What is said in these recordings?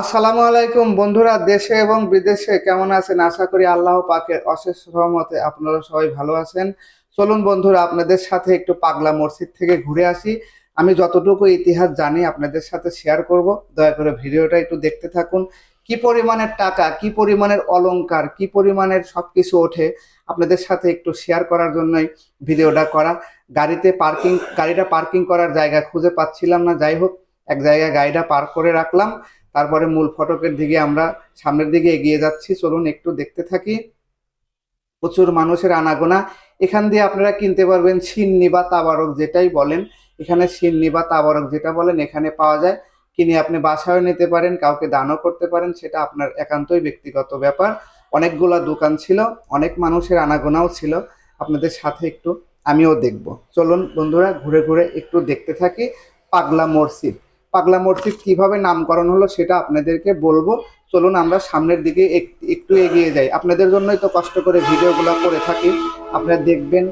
আসসালামু আলাইকুম বন্ধুরা, দেশে এবং বিদেশে কেমন আছেন? আশা করি আল্লাহ পাকের অশেষ রহমতে আপনারা সবাই ভালো আছেন। চলুন বন্ধুরা, আপনাদের সাথে একটু পাগলা মসজিদ থেকে ঘুরে আসি। আমি যতটুকু ইতিহাস জানি আপনাদের সাথে শেয়ার করব। দয়া করে ভিডিওটা একটু দেখতে থাকুন। কি পরিমাণের টাকা, কি পরিমাণের অলংকার, কি পরিমাণের সব কিছু ওঠে আপনাদের সাথে একটু শেয়ার করার জন্যই ভিডিওটা করা। গাড়িতে পার্কিং গাড়িটা পার্কিং করার জায়গা খুঁজে পাচ্ছিলাম না। যাই হোক, এক জায়গায় গাড়িটা পার্ক করে রাখলাম। তারপরে মূল ফটকের দিকে আমরা সামনের দিকে এগিয়ে যাচ্ছি। চলুন একটু দেখতে থাকি। প্রচুর মানুষের আনাগোনা। এখান দিয়ে আপনারা কিনতে পারবেন সিন্নি বা তাবারক যেটাই বলেন। এখানে সিন্নি বা তাবারক যেটা বলেন, এখানে পাওয়া যায়। কিনে আপনি বাসায় নিতে পারেন, কাউকে দানও করতে পারেন, সেটা আপনার একান্তই ব্যক্তিগত ব্যাপার। অনেকগুলা দোকান ছিল, অনেক মানুষের আনাগোনাও ছিল। আপনাদের সাথে একটু আমিও দেখব। চলুন বন্ধুরা, ঘুরে ঘুরে একটু দেখতে থাকি। পাগলা মসজিদ। পাগলা মসজিদ কীভাবে নামকরণ হলো সেটা আপনাদেরকে বলব। চলুন আমরা সামনের দিকে একটু এগিয়ে যাই। আপনাদের জন্যই তো কষ্ট করে ভিডিওগুলো করে থাকি। আপনারা দেখবেন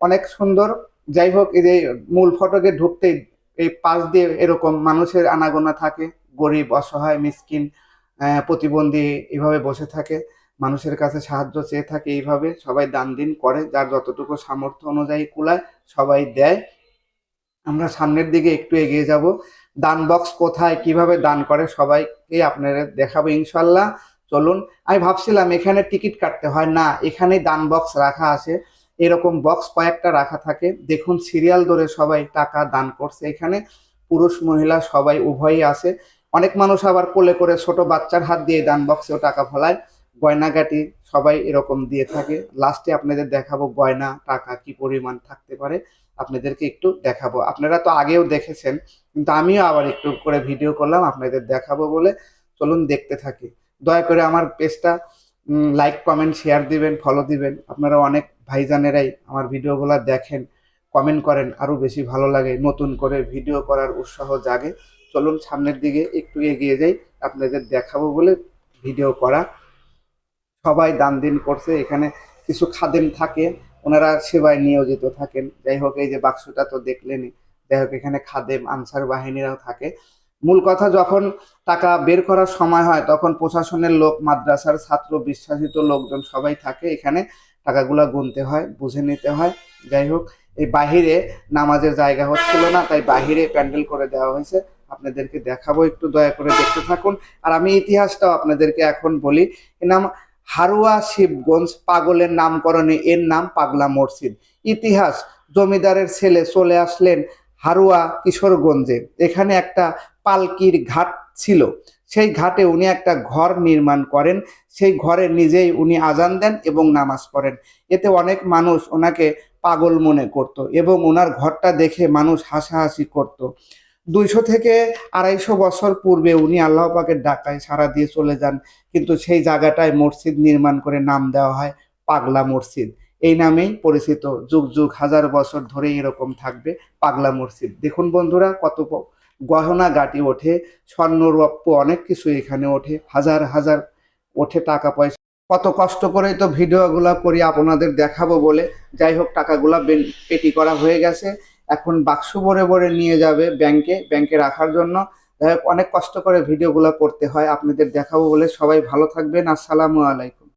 অনেক সুন্দর। যাই হোক, এই যে মূল ফটকে ঢুকতেই এই পাশ দিয়ে এরকম মানুষের আনাগোনা থাকে। গরিব, অসহায়, মিসকিন প্রতিবন্ধী এভাবে বসে থাকে। মানুষের কাছে সাহায্য চেয়ে থাকে এইভাবে। সবাই দান দিন করে, যার যতটুকু সামর্থ্য অনুযায়ী কুলায়, সবাই দেয়। আমরা সামনের দিকে একটু এগিয়ে যাব। দান বক্স কোথায়, কীভাবে দান করে সবাইকে আপনারা দেখাবো ইনশাল্লাহ চলুন, আমি ভাবছিলাম এখানে টিকিট কাটতে হয়। না, এখানে দান বক্স রাখা আছে। এরকম বক্স কয়েকটা রাখা থাকে। দেখুন, সিরিয়াল ধরে সবাই টাকা দান করছে এখানে। পুরুষ, মহিলা সবাই উভয়ই আছে। অনেক মানুষ আবার কোলে করে ছোট বাচ্চার হাত দিয়ে দান বক্সেও টাকা ফলায় গয়নাগাটি সবাই এরকম দিয়ে থাকে। লাস্টে আপনাদের দেখাবো গয়না, টাকা কি পরিমাণ থাকতে পারে। আপনাদেরকে একটু দেখাবো। আপনারা তো আগেও দেখেছেন, কিন্তু আমিও আবার একটু করে ভিডিও করলাম, আপনাদের দেখাবো বলে। চলুন দেখতে থাকি। দয়া করে আমার পেজটা লাইক কমেন্ট শেয়ার দিবেন ফলো দিবেন। আপনারা অনেক ভাইজানেরাই আমার ভিডিওগুলো দেখেন কমেন্ট করেন, আরও বেশি ভালো লাগে। নতুন করে ভিডিও করার উৎসাহ জাগে। চলুন সামনের দিকে একটু এগিয়ে যাই, আপনাদের দেখাবো বলে ভিডিও করা। সবাই দান দিন করছে, এখানে কিছু খাদেম থাকে। ওনারা সেবায় নিয়োজিত থাকেন। যাই হোক, এই যে বাক্সটা তো দেখলেনই। যাই হোক, এখানে খাদেম, আনসার বাহিনীরাও থাকে। মূল কথা, যখন টাকা বের করার সময় হয়, তখন প্রশাসনের লোক, মাদ্রাসার ছাত্র, বিশ্বাসিত লোকজন সবাই থাকে। এখানে টাকাগুলো গুনতে হয়, বুঝে নিতে হয়। যাই হোক, এই বাহিরে নামাজের জায়গা হচ্ছিল না, তাই বাহিরে প্যান্ডেল করে দেওয়া হয়েছে। আপনাদেরকে দেখাবো, একটু দয়া করে দেখতে থাকুন। আর আমি ইতিহাসটাও আপনাদেরকে এখন বলি। নাম হারুয়া শিবগঞ্জ পাগলের নামকরণে এর নাম পাগলা মসজিদ। ইতিহাস, জমিদারের ছেলে চলে আসলেন হারুয়া কিশোরগঞ্জে। এখানে একটা পালকির ঘাট ছিল। সেই ঘাটে উনি একটা ঘর নির্মাণ করেন। সেই ঘরে নিজেই উনি আজান দেন এবং নামাজ পড়েন। এতে অনেক মানুষ ওনাকে পাগল মনে করত এবং ওনার ঘরটা দেখে মানুষ হাসাহাসি করত। দুইশো থেকে আড়াইশো বছর পূর্বে উনি আল্লাহ পাকের ডাকায় সারা দিয়ে চলে যান। কিন্তু সেই জায়গাটায় মসজিদ নির্মাণ করে নাম দেওয়া হয় পাগলা মসজিদ। এই নামেই পরিচিত। যুগ যুগ হাজার বছর ধরে এরকম থাকবে পাগলা মসজিদ। দেখুন বন্ধুরা, কত গহনা গাটি ওঠে, স্বর্ণ রৌপ্য অনেক কিছু এখানে ওঠে, হাজার হাজার ওঠে টাকা পয়সা। কত কষ্ট করেই তো ভিডিওগুলো করি, আপনাদের দেখাবো বলে। যাই হোক, টাকাগুলা পেটি করা হয়ে গেছে। এখন বাক্স ভরে ভরে নিয়ে যাবে ব্যাংকে ব্যাংকে রাখার জন্য। অনেক কষ্ট করে ভিডিওগুলো করতে হয়। আপনাদের দেখাবো বলে সবাই ভালো থাকবেন। আসসালামু আলাইকুম।